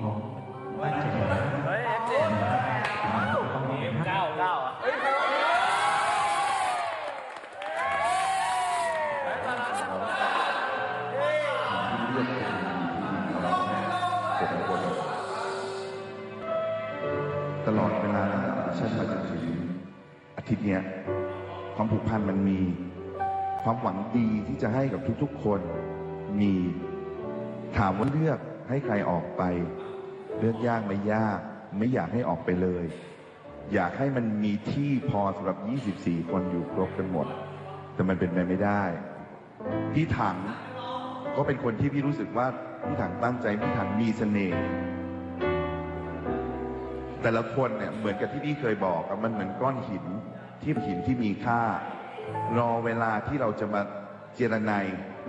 เฮ้ยเอฟเจเก้าเก้าอะตลอดเวลาที่ฉันมาจนถึงอาทิตย์เนี้ยความผูกพันมันมี ความหวังดีที่จะให้กับทุกๆคนมีถามว่าเลือกให้ใครออกไป เลือกยากไม่ยาก ไม่อยากให้ออกไปเลย อยากให้มันมีที่พอสำหรับ 24 คนอยู่ครบกันหมด แต่มันเป็นไปไม่ได้ พี่ถังก็เป็นคนที่พี่รู้สึกว่าพี่ถังตั้งใจพี่ถังมีเสน่ห์แต่ละคนเนี่ยเหมือนกับที่พี่เคยบอกมันเหมือนก้อนหินที่หินที่มีค่า รอเวลาที่เราจะมาเจรไน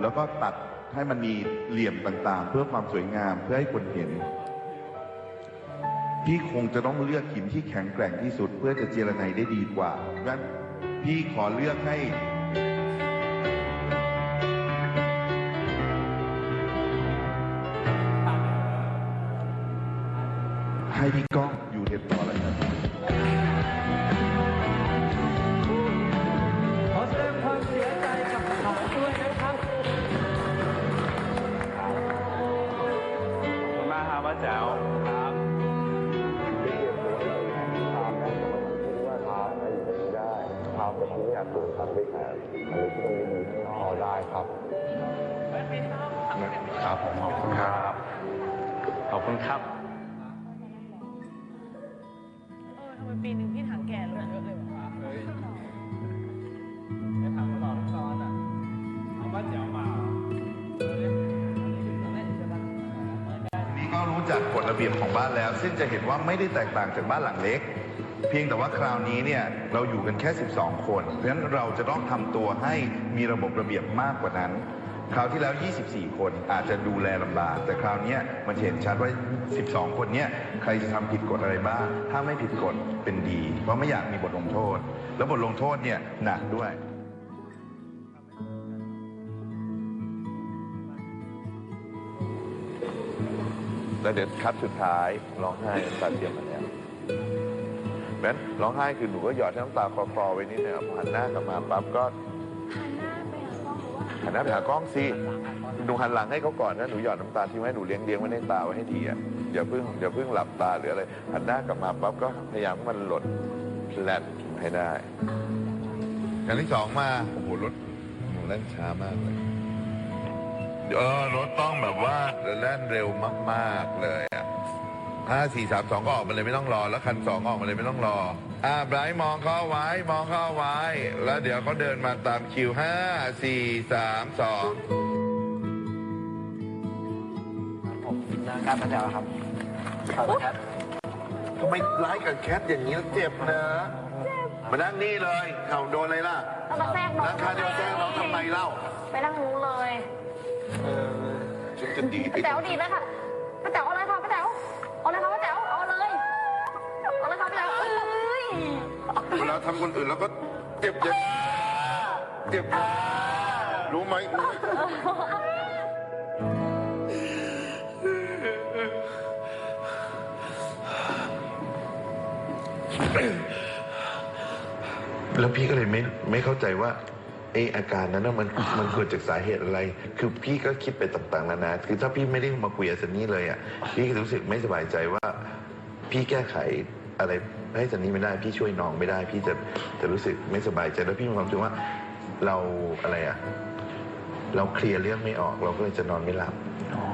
แล้วก็ตัดให้มันมีเหลี่ยมต่างๆ เพื่อความสวยงามเพื่อให้คนเห็น พี่คงจะต้องเลือกหินที่แข็งแกร่งที่สุด เพื่อจะเจรไนายได้ดีกว่างั้นพี่ขอเลือกให้ให้พี่ก้องอยู่เทปต่อเลยครับขอแสดงความเสียใจกับเขาด้วยนะครับขอบคุณมากครับป้าแจ๋ว ผมไม่อยากโดนทำให้แก่ครับครับผมขอบคุณครับ ขอบคุณครับ เออทำไมปีหนึ่งพี่ถังแก่ลงเยอะเลยวะเฮ้ยไม่ทำมาหลอกทั้งตอนอะเอาป้าแจ๋วมาเหรอเออตอนแรกใช่ปะนี่ก็รู้จักกฎระเบียบของบ้านแล้ว ซึ่งจะเห็นว่าไม่ได้แตกต่างจากบ้านหลังเล็ก เพียงแต่ว่าคราวนี้เนี่ยเราอยู่กันแค่ 12 คน เพราะฉะนั้นเราจะต้องทำตัวให้มีระบบระเบียบมากกว่านั้น คราวที่แล้ว 24 คนอาจจะดูแลลำบาก แต่คราวเนี้ยมันเห็นชัดว่า 12 คนเนี้ยใครจะทำผิดกฎอะไรบ้าง ถ้าไม่ผิดกฎเป็นดี เพราะไม่อยากมีบทลงโทษ แล้วบทลงโทษเนี่ยหนักด้วย แล้วเดี๋ยวคัดสุดท้ายร้องไห้น้ำตาเทียมมาแล้ว แม้นร้องไห้คือหนูก็หยอดน้ำตาคลอๆไว้นิดนึงพอหันหน้ากลับมาปั๊บก็หันหน้าไปหากล้องสิหนูหันหลังให้เขาก่อนนะหนูหยอดน้ำตาที่ให้หนูเลี้ยงเลี้ยงไว้ในตาไว้ให้ดีอะอย่าเพิ่งอย่าเพิ่งหลับตาหรืออะไรหันหน้ากลับมาปั๊บก็พยายามให้มันหลดแลนให้ได้อย่างที่สองมาโอ้โหรถหนูเล่นช้ามากเลยเออรถต้องแบบว่าแล่นเร็วมาก ๆเลยอะ ห้าสี่สามสองก็ออกมาเลยไม่ต้องรอ แล้วคันสองออกมาเลยไม่ต้องรอ อ่าไบรท์มองเข้าไว้ มองเข้าไว้ แล้วเดี๋ยวเขาเดินมาตามคิวห้าสี่สามสองผมนะครับป้าแจ๋วครับขอบคุณครับทำไมไล่กับแคทอย่างนี้แล้วเจ็บนะ มานั่งนี่เลยเขาโดนอะไรล่ะเอามาแทรกน้องนั่งคาเดียวแจ้งน้องทำไมเล่า ไปนั่งนู้นเลย เออฉันจะดีไปป้าแต๋วดีดเลยค่ะำคนอื่นแล้วก็เจ็บเจ็บเจ็บรู้ไหมแล้วพี่ก็เลยไม่ไม่เข้าใจว่าเอออาการนั้นน่ะมันมันเกิดจากสาเหตุอะไร คือพี่ก็คิดไปต่างๆนานาคือถ้าพี่ไม่ได้มาคุยกับซันนี่เลยอะพี่ก็รู้สึกไม่สบายใจว่า พี่แก้ไข อะไรให้ซันนี่ไม่ได้พี่ช่วยน้องไม่ได้ พี่จะจะรู้สึกไม่สบายใจแล้วพี่มีความรู้สึกว่าเราอะไรอะเราเคลียร์เรื่องไม่ออกเราก็เลยจะนอนไม่หลับ อ๋อ